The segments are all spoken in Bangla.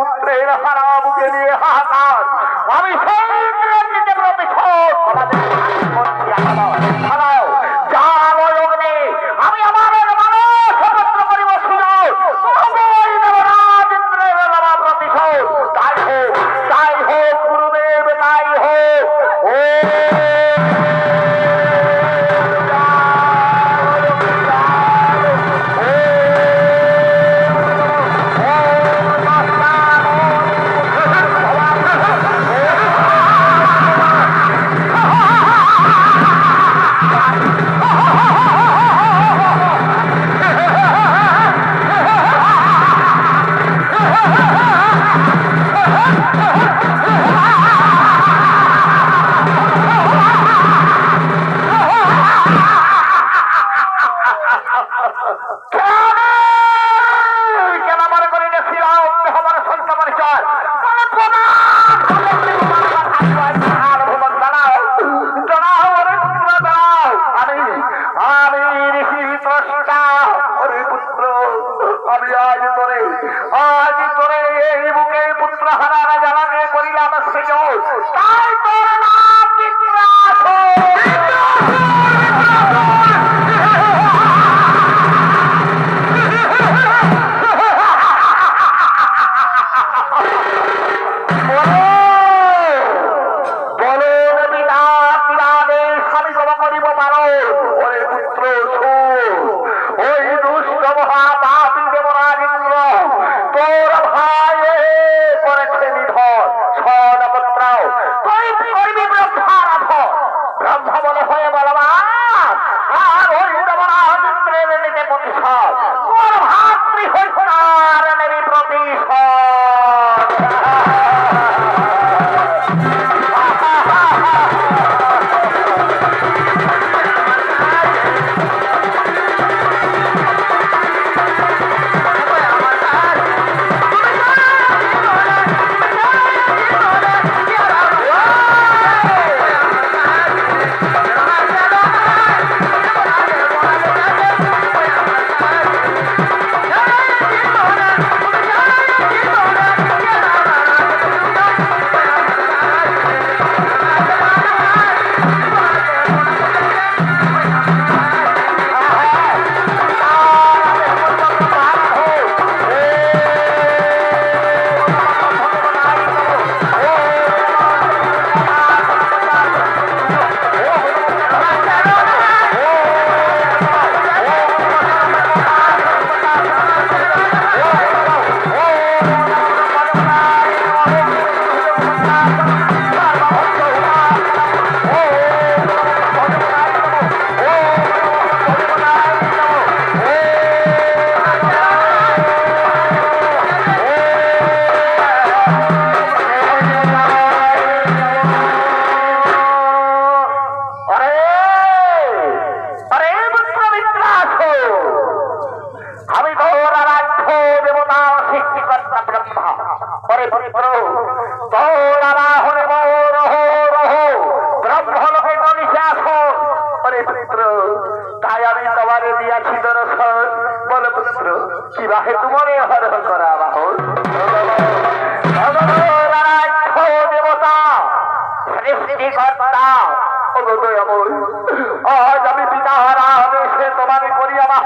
পুত্রের হারাম গেলে হাহাকার আমি সেই দিকে প্রতিশোধ স্রষ্টা ওরে পুত্র, আমি আজ তোরে আজ তোরে এই বুকে পুত্র হারানা জ্বালানে করিলাম সেজো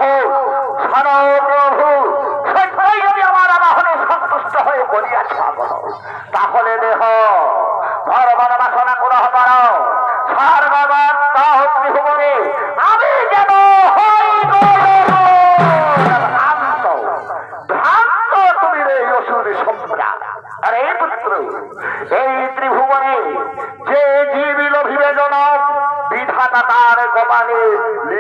প্রভু। শোনো প্রভু সন্তুষ্ট হয়ে করিয়াছ তাহলে দেহ ধর্মন বাসনা গ্রহ কর। সর্ববার তাহ ত্রিভুবনে আমি ত্রিভুবনে যে জীব লোভিবে জন বিধাতা তার কপালে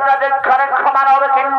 তাদের ক্ষমার হবে কিন্তু